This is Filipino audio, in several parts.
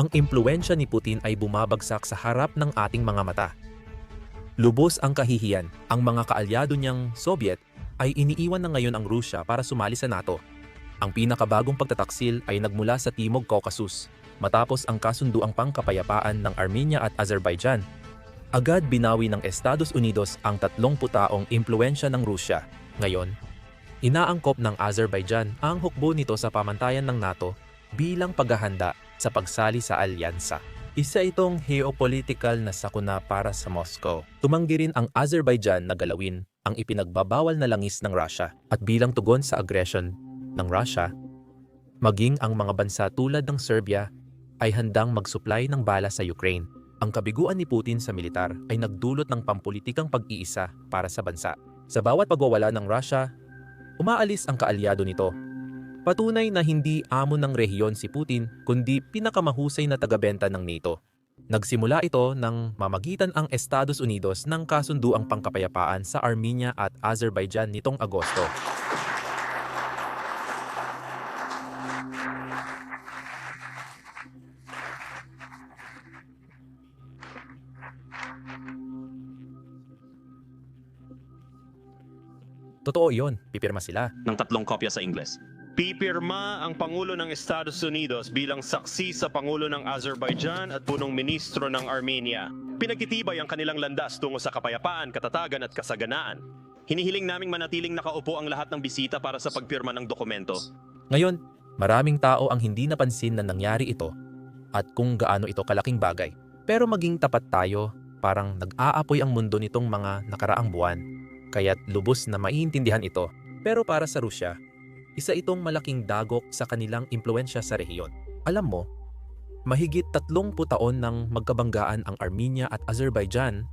ang impluensya ni Putin ay bumabagsak sa harap ng ating mga mata. Lubos ang kahihiyan, ang mga kaalyado niyang Soviet ay iniiwan na ngayon ang Rusya para sumali sa NATO. Ang pinakabagong pagtataksil ay nagmula sa Timog Caucasus, matapos ang kasunduang pangkapayapaan ng Armenia at Azerbaijan. Agad binawi ng Estados Unidos ang 30 taong impluensya ng Rusya. Ngayon, inaangkop ng Azerbaijan ang hukbo nito sa pamantayan ng NATO bilang paghahanda sa pagsali sa alyansa. Isa itong geopolitical na sakuna para sa Moscow. Tumanggi rin ang Azerbaijan na galawin ang ipinagbabawal na langis ng Russia at bilang tugon sa aggression ng Russia, maging ang mga bansa tulad ng Serbia ay handang mag-supply ng bala sa Ukraine. Ang kabiguan ni Putin sa militar ay nagdulot ng pampulitikang pag-iisa para sa bansa. Sa bawat pagwawala ng Russia, umaalis ang kaalyado nito Patunay na hindi amo ng rehiyon si Putin kundi pinakamahusay na tagabenta ng NATO. Nagsimula ito nang mamagitan ang Estados Unidos ng kasunduang pangkapayapaan sa Armenia at Azerbaijan nitong Agosto. Totoo iyon, pipirma sila. ng tatlong kopya sa Ingles. Pipirma ang Pangulo ng Estados Unidos bilang saksi sa Pangulo ng Azerbaijan at punong ministro ng Armenia. Pinagtitibay ang kanilang landas tungo sa kapayapaan, katatagan at kasaganaan. Hinihiling naming manatiling nakaupo ang lahat ng bisita para sa pagpirma ng dokumento. Ngayon, maraming tao ang hindi napansin na nangyari ito at kung gaano ito kalaking bagay. Pero maging tapat tayo, parang nag-aapoy ang mundo nitong mga nakaraang buwan. Kaya't lubos na maiintindihan ito. Pero para sa Rusya, isa itong malaking dagok sa kanilang impluensya sa rehiyon. Alam mo, mahigit 30 taon nang magkabanggaan ang Armenia at Azerbaijan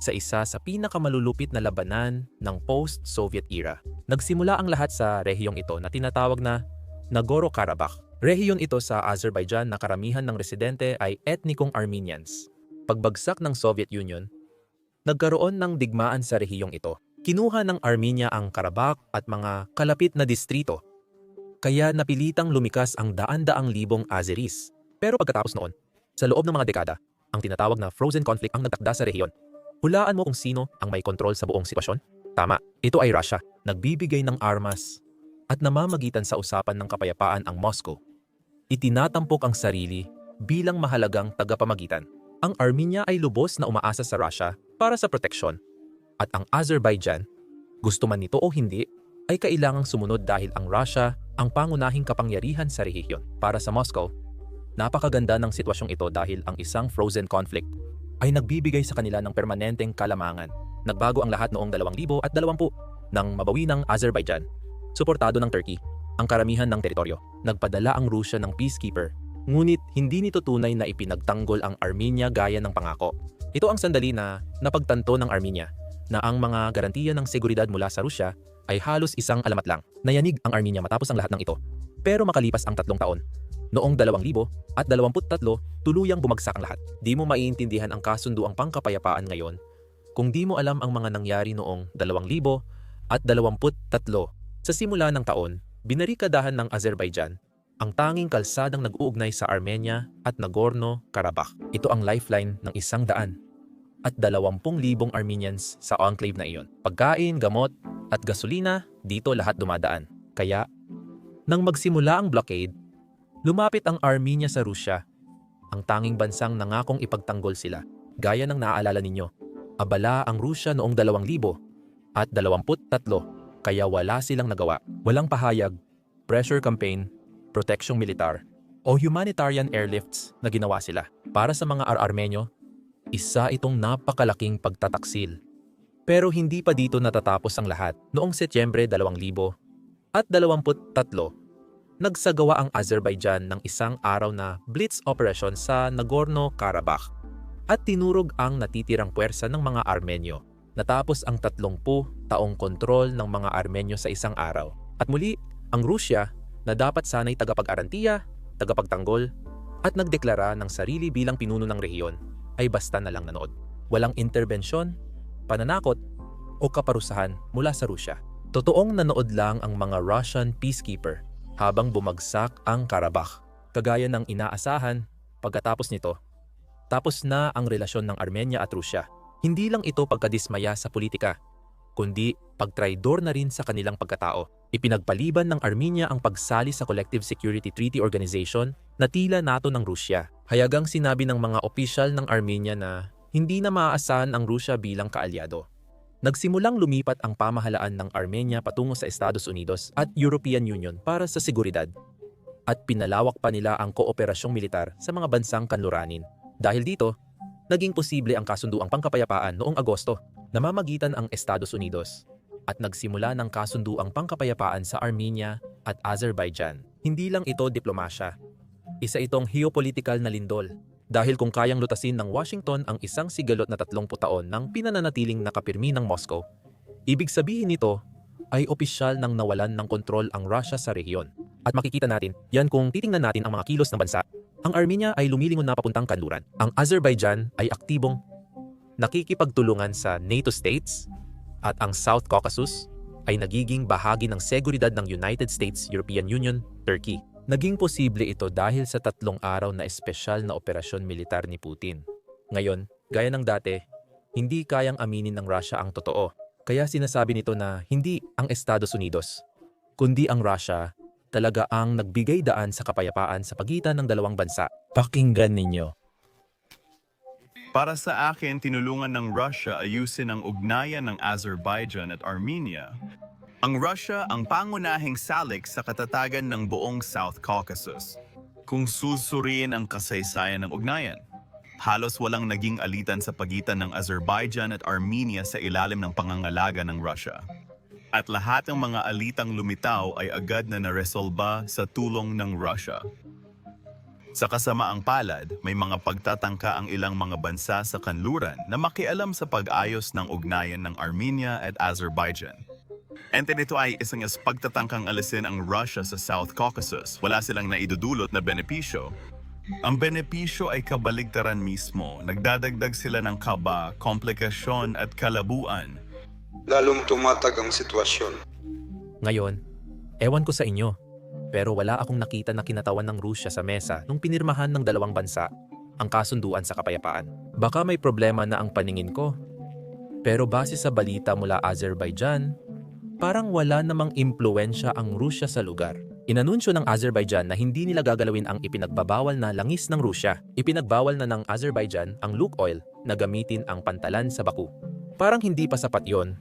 sa isa sa pinakamalulupit na labanan ng post-Soviet era. Nagsimula ang lahat sa rehiyong ito na tinatawag na Nagorno-Karabakh. Rehiyon ito sa Azerbaijan na karamihan ng residente ay etnikong Armenians. Pagbagsak ng Soviet Union, nagkaroon ng digmaan sa rehiyong ito. Kinuha ng Armenia ang Karabakh at mga kalapit na distrito. Kaya napilitang lumikas ang daan-daang libong Azeris. Pero pagkatapos noon, sa loob ng mga dekada, ang tinatawag na frozen conflict ang nagtakda sa rehiyon. Hulaan mo kung sino ang may kontrol sa buong sitwasyon? Tama, ito ay Russia, nagbibigay ng armas at namamagitan sa usapan ng kapayapaan ang Moscow. Itinatampok ang sarili bilang mahalagang tagapamagitan. Ang Armenia ay lubos na umaasa sa Russia para sa proteksyon. At ang Azerbaijan, gusto man nito o hindi, ay kailangang sumunod dahil ang Russia ang pangunahing kapangyarihan sa rehiyon. Para sa Moscow, napakaganda ng sitwasyong ito dahil ang isang frozen conflict ay nagbibigay sa kanila ng permanenteng kalamangan. Nagbago ang lahat noong 2020 nang mabawi ng Azerbaijan, suportado ng Turkey, ang karamihan ng teritoryo. Nagpadala ang Rusya ng peacekeeper, ngunit hindi nito tunay na ipinagtanggol ang Armenia gaya ng pangako. Ito ang sandali na napagtanto ng Armenia na ang mga garantiya ng seguridad mula sa Rusya ay halos isang alamat lang. Nayanig ang Armenia matapos ang lahat ng ito. Pero makalipas ang tatlong taon, noong 2000 at 23, tuluyang bumagsak ang lahat. Di mo maiintindihan ang kasunduang pangkapayapaan ngayon kung di mo alam ang mga nangyari noong 2000 at 23. Sa simula ng taon, binarikadahan ng Azerbaijan ang tanging kalsadang nag-uugnay sa Armenia at Nagorno-Karabakh. Ito ang lifeline ng isang daan at 20,000 Armenians sa enclave na iyon. Pagkain, gamot, at gasolina, dito lahat dumadaan. Kaya, nang magsimula ang blockade, lumapit ang Armenia sa Rusya, ang tanging bansang nangakong ipagtanggol sila. Gaya ng naaalala ninyo, abala ang Rusya noong 2000 at 23, kaya wala silang nagawa. Walang pahayag, pressure campaign, proteksyong militar, o humanitarian airlifts na ginawa sila. Para sa mga Ar-Armenyo, isa itong napakalaking pagtataksil. Pero hindi pa dito natatapos ang lahat. Noong Setyembre 2000 at 23, nagsagawa ang Azerbaijan ng isang araw na blitz operation sa Nagorno-Karabakh at tinurog ang natitirang puwersa ng mga Armenyo. Natapos ang 30 taong kontrol ng mga Armenyo sa isang araw. At muli, ang Rusya na dapat sanay tagapag-arantiya, tagapagtanggol, at nagdeklara ng sarili bilang pinuno ng rehiyon ay basta na lang nanood. Walang interbensyon, pananakot, o kaparusahan mula sa Rusya. Totoong nanood lang ang mga Russian peacekeeper habang bumagsak ang Karabakh. Kagaya ng inaasahan, Pagkatapos nito, tapos na ang relasyon ng Armenia at Rusya. Hindi lang ito pagkadismaya sa politika, kundi pagtraidor na rin sa kanilang pagkatao. Ipinagpaliban ng Armenia ang pagsali sa Collective Security Treaty Organization na tila NATO ng Rusya. Hayagang sinabi ng mga opisyal ng Armenia na hindi na maaasahan ang Rusya bilang kaalyado. Nagsimulang lumipat ang pamahalaan ng Armenia patungo sa Estados Unidos at European Union para sa seguridad at pinalawak pa nila ang kooperasyong militar sa mga bansang kanluranin. Dahil dito, naging posible ang kasunduang pangkapayapaan noong Agosto na mamagitan ang Estados Unidos at nagsimula ng kasunduang pangkapayapaan sa Armenia at Azerbaijan. Hindi lang ito diplomasya. Isa itong geopolitical na lindol dahil kung kayang lutasin ng Washington ang isang sigalot na 30 taon ng pinananatiling nakapirmi ng Moscow, ibig sabihin nito ay opisyal nang nawalan ng kontrol ang Russia sa rehiyon. At makikita natin, yan kung titingnan natin ang mga kilos ng bansa. Ang Armenia ay lumilingon na papuntang kanluran. Ang Azerbaijan ay aktibong nakikipagtulungan sa NATO states at ang South Caucasus ay nagiging bahagi ng seguridad ng United States, European Union, Turkey. Naging posible ito dahil sa tatlong araw na espesyal na operasyon militar ni Putin. Ngayon, gaya ng dati, hindi kayang aminin ng Russia ang totoo. Kaya sinasabi nito na hindi ang Estados Unidos, kundi ang Russia talaga ang nagbigay daan sa kapayapaan sa pagitan ng dalawang bansa. Pakinggan ninyo. Para sa akin, tinulungan ng Russia ayusin ang ugnayan ng Azerbaijan at Armenia. Ang Russia ang pangunahing salik sa katatagan ng buong South Caucasus. Kung susuriin ang kasaysayan ng ugnayan, halos walang naging alitan sa pagitan ng Azerbaijan at Armenia sa ilalim ng pangangalaga ng Russia. At lahat ng mga alitang lumitaw ay agad na naresolba sa tulong ng Russia. Sa kasamaang palad, may mga pagtatangka ang ilang mga bansa sa kanluran na makialam sa pag-ayos ng ugnayan ng Armenia at Azerbaijan. Ente nito ay isang is pagtatangkang alisin ang Russia sa South Caucasus. Wala silang naidudulot na benepisyo. Ang benepisyo ay kabaligtaran mismo. Nagdadagdag sila ng kaba, komplikasyon at kalabuan. lalong tumatag ang sitwasyon. Ngayon, ewan ko sa inyo, pero wala akong nakita na kinatawan ng Rusya sa mesa nung pinirmahan ng dalawang bansa ang kasunduan sa kapayapaan. Baka may problema na ang paningin ko. Pero base sa balita mula Azerbaijan, parang wala namang impluensya ang Rusya sa lugar. Inanunsyo ng Azerbaijan na hindi nila gagalawin ang ipinagbabawal na langis ng Rusya. Ipinagbawal na ng Azerbaijan ang Luke oil na gamitin ang pantalan sa Baku. Parang hindi pa sapat yon.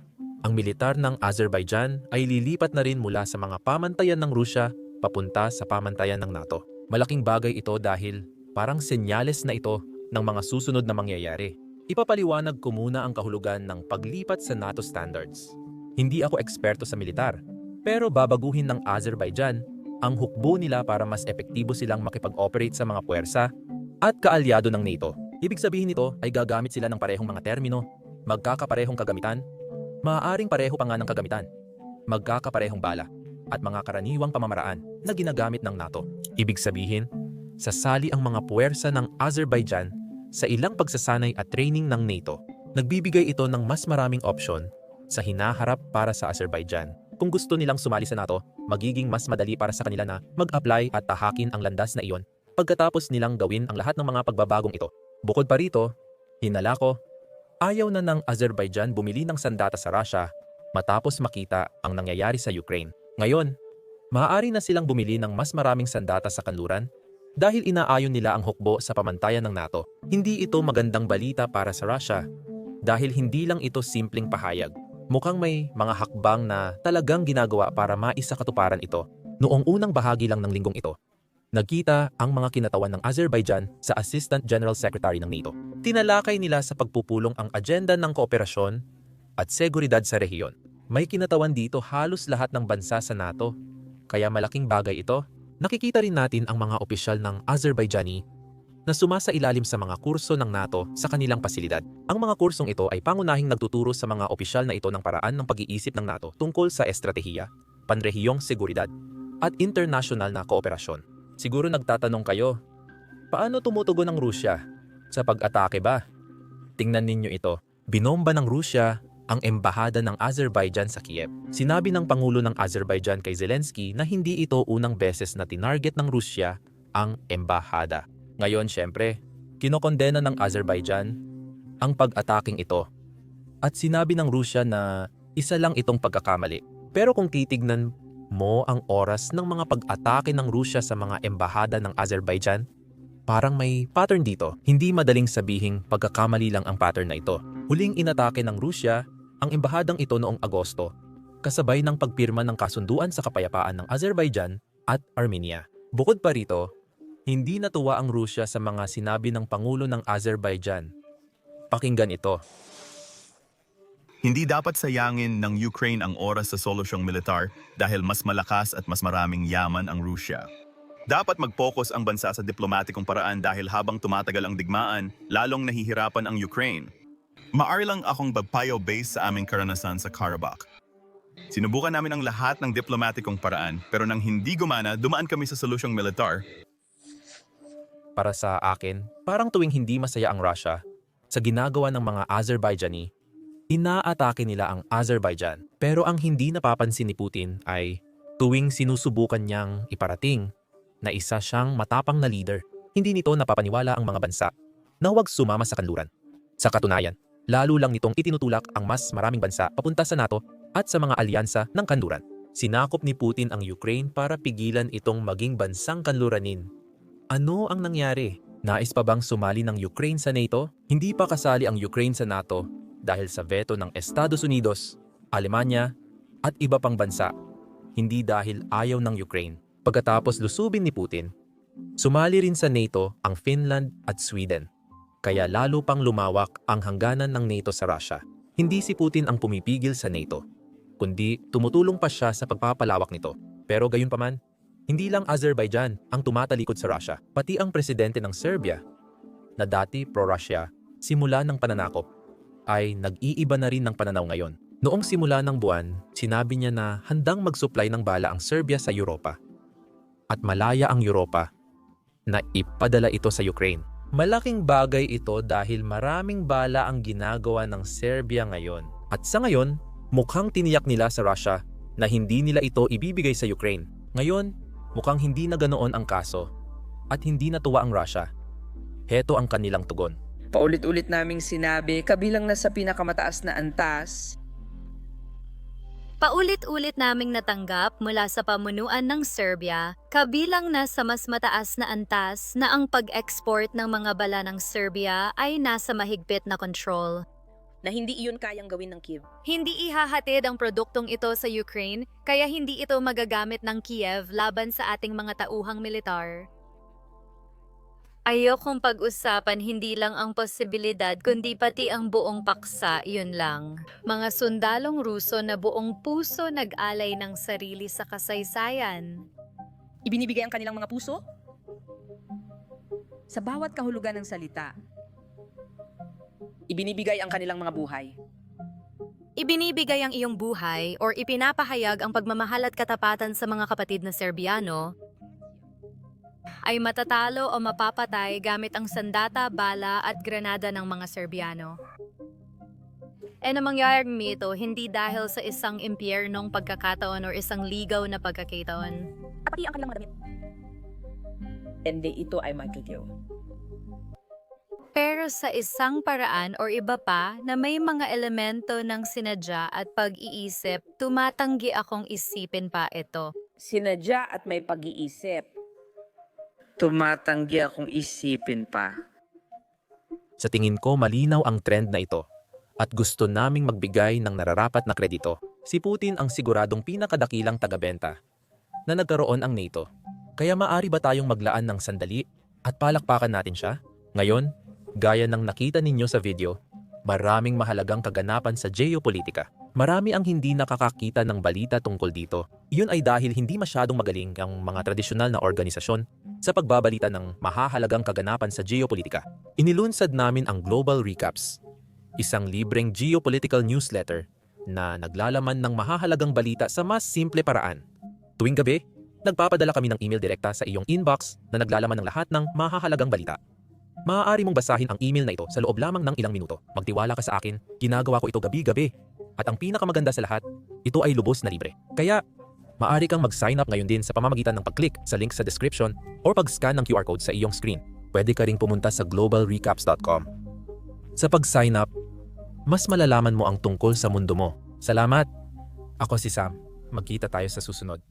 Ang militar ng Azerbaijan ay lilipat na rin mula sa mga pamantayan ng Rusya papunta sa pamantayan ng NATO. Malaking bagay ito dahil parang senyales na ito ng mga susunod na mangyayari. Ipapaliwanag ko muna ang kahulugan ng paglipat sa NATO standards. Hindi ako eksperto sa militar, pero babaguhin ng Azerbaijan ang hukbo nila para mas epektibo silang makipag-operate sa mga puwersa at kaalyado ng NATO. Ibig sabihin nito ay gagamit sila ng parehong mga termino, magkakaparehong kagamitan, maaaring pareho pa nga ng kagamitan, magkakaparehong bala, at mga karaniwang pamamaraan na ginagamit ng NATO. Ibig sabihin, sasali ang mga puwersa ng Azerbaijan sa ilang pagsasanay at training ng NATO. Nagbibigay ito ng mas maraming opsyon sa hinaharap para sa Azerbaijan. Kung gusto nilang sumali sa NATO, magiging mas madali para sa kanila na mag-apply at tahakin ang landas na iyon pagkatapos nilang gawin ang lahat ng mga pagbabagong ito. Bukod pa rito, hinala ko, ayaw na ng Azerbaijan bumili ng sandata sa Russia matapos makita ang nangyayari sa Ukraine. Ngayon, maaari na silang bumili ng mas maraming sandata sa kanluran dahil inaayon nila ang hukbo sa pamantayan ng NATO. Hindi ito magandang balita para sa Russia dahil hindi lang ito simpleng pahayag. Mukhang may mga hakbang na talagang ginagawa para maisakatuparan ito. Noong unang bahagi lang ng linggong ito, nagkita ang mga kinatawan ng Azerbaijan sa Assistant General Secretary ng NATO. Tinalakay nila sa pagpupulong ang agenda ng kooperasyon at seguridad sa rehiyon. May kinatawan dito halos lahat ng bansa sa NATO, kaya malaking bagay ito. Nakikita rin natin ang mga opisyal ng Azerbaijani na sumasa ilalim sa mga kurso ng NATO sa kanilang pasilidad. Ang mga kursong ito ay pangunahing nagtuturo sa mga opisyal na ito ng paraan ng pag-iisip ng NATO tungkol sa estratehiya, panrehiyong seguridad, at international na kooperasyon. Siguro nagtatanong kayo, paano tumutugon ang Rusya? Sa pag-atake ba? Tingnan ninyo ito. Binomba ng Rusya ang embahada ng Azerbaijan sa Kiev. Sinabi ng Pangulo ng Azerbaijan kay Zelensky na hindi ito unang beses na tinarget ng Rusya ang embahada. Ngayon, syempre, kinokondena ng Azerbaijan ang pag-ataking ito. At sinabi ng Rusya na isa lang itong pagkakamali. Pero kung titignan mo ang oras ng mga pag-atake ng Rusya sa mga embahada ng Azerbaijan, parang may pattern dito. Hindi madaling sabihing pagkakamali lang ang pattern na ito. Huling inatake ng Rusya ang embahadang ito noong Agosto, kasabay ng pagpirma ng kasunduan sa kapayapaan ng Azerbaijan at Armenia. Bukod pa rito, hindi natuwa ang Rusya sa mga sinabi ng Pangulo ng Azerbaijan. Pakinggan ito. Hindi dapat sayangin ng Ukraine ang oras sa solusyong militar dahil mas malakas at mas maraming yaman ang Rusya. Dapat mag-focus ang bansa sa diplomatikong paraan dahil habang tumatagal ang digmaan, lalong nahihirapan ang Ukraine. Maari lang akong magpayo based sa aming karanasan sa Karabakh. Sinubukan namin ang lahat ng diplomatikong paraan pero nang hindi gumana, dumaan kami sa solusyong militar Para sa akin, parang tuwing hindi masaya ang Russia sa ginagawa ng mga Azerbaijani, inaatake nila ang Azerbaijan. Pero ang hindi napapansin ni Putin ay tuwing sinusubukan niyang iparating na isa siyang matapang na leader, hindi nito napapaniwala ang mga bansa na huwag sumama sa kanluran. Sa katunayan, lalo lang nitong itinutulak ang mas maraming bansa papunta sa NATO at sa mga alyansa ng kanluran. Sinakop ni Putin ang Ukraine para pigilan itong maging bansang kanluranin ano ang nangyari? Nais pa bang sumali ng Ukraine sa NATO? Hindi pa kasali ang Ukraine sa NATO dahil sa veto ng Estados Unidos, Alemanya, at iba pang bansa. Hindi dahil ayaw ng Ukraine. Pagkatapos lusubin ni Putin, sumali rin sa NATO ang Finland at Sweden. Kaya lalo pang lumawak ang hangganan ng NATO sa Russia. Hindi si Putin ang pumipigil sa NATO, kundi tumutulong pa siya sa pagpapalawak nito. Pero gayon paman, hindi lang Azerbaijan ang tumatalikod sa Russia, pati ang presidente ng Serbia, na dati pro-Russia, simula ng pananakop, ay nag-iiba na rin ng pananaw ngayon. Noong simula ng buwan, sinabi niya na handang mag-supply ng bala ang Serbia sa Europa. At malaya ang Europa na ipadala ito sa Ukraine. Malaking bagay ito dahil maraming bala ang ginagawa ng Serbia ngayon. At sa ngayon, mukhang tiniyak nila sa Russia na hindi nila ito ibibigay sa Ukraine. Ngayon, mukhang hindi na ganoon ang kaso at hindi natuwa ang Russia. Heto ang kanilang tugon. Paulit-ulit naming sinabi, kabilang na sa pinakamataas na antas, Paulit-ulit naming natanggap mula sa pamunuan ng Serbia, kabilang na sa mas mataas na antas na ang pag-export ng mga bala ng Serbia ay nasa mahigpit na control. Na hindi iyon kayang gawin ng Kiev. Hindi ihahatid ang produktong ito sa Ukraine, kaya hindi ito magagamit ng Kiev laban sa ating mga tauhang militar. Ayokong pag-usapan hindi lang ang posibilidad kundi pati ang buong paksa, yun lang. Mga sundalong Ruso na buong puso nag-alay ng sarili sa kasaysayan. Ibinibigay ang kanilang mga puso? Sa bawat kahulugan ng salita, ibinibigay ang kanilang mga buhay. Ibinibigay ang iyong buhay or ipinapahayag ang pagmamahal at katapatan sa mga kapatid na Serbiano ay matatalo o mapapatay gamit ang sandata, bala at granada ng mga Serbiano. E na mangyaring mito, hindi dahil sa isang impyernong pagkakataon o isang ligaw na pagkakataon. At pati ang kanilang mga damit. Hindi ito ay magagawa. Pero sa isang paraan o iba pa na may mga elemento ng sinadya at pag-iisip, tumatanggi akong isipin pa ito. Sinadya at may pag-iisip. tumatanggi akong isipin pa. Sa tingin ko malinaw ang trend na ito at gusto naming magbigay ng nararapat na kredito. Si Putin ang siguradong pinakadakilang tagabenta na nagkaroon ang NATO. Kaya maari ba tayong maglaan ng sandali at palakpakan natin siya? Ngayon, gaya ng nakita ninyo sa video, maraming mahalagang kaganapan sa geopolitika. Marami ang hindi nakakakita ng balita tungkol dito. Iyon ay dahil hindi masyadong magaling ang mga tradisyonal na organisasyon sa pagbabalita ng mahahalagang kaganapan sa geopolitika. Inilunsad namin ang Global Recaps, isang libreng geopolitical newsletter na naglalaman ng mahahalagang balita sa mas simple paraan. Tuwing gabi, nagpapadala kami ng email direkta sa iyong inbox na naglalaman ng lahat ng mahahalagang balita. Maaari mong basahin ang email na ito sa loob lamang ng ilang minuto. Magtiwala ka sa akin, ginagawa ko ito gabi-gabi. At ang pinakamaganda sa lahat, ito ay lubos na libre. Kaya, maaari kang mag-sign up ngayon din sa pamamagitan ng pag-click sa link sa description or pag-scan ng QR code sa iyong screen. pwede ka ring pumunta sa globalrecaps.com. Sa pag-sign up, mas malalaman mo ang tungkol sa mundo mo. Salamat! Ako si Sam. Magkita tayo sa susunod.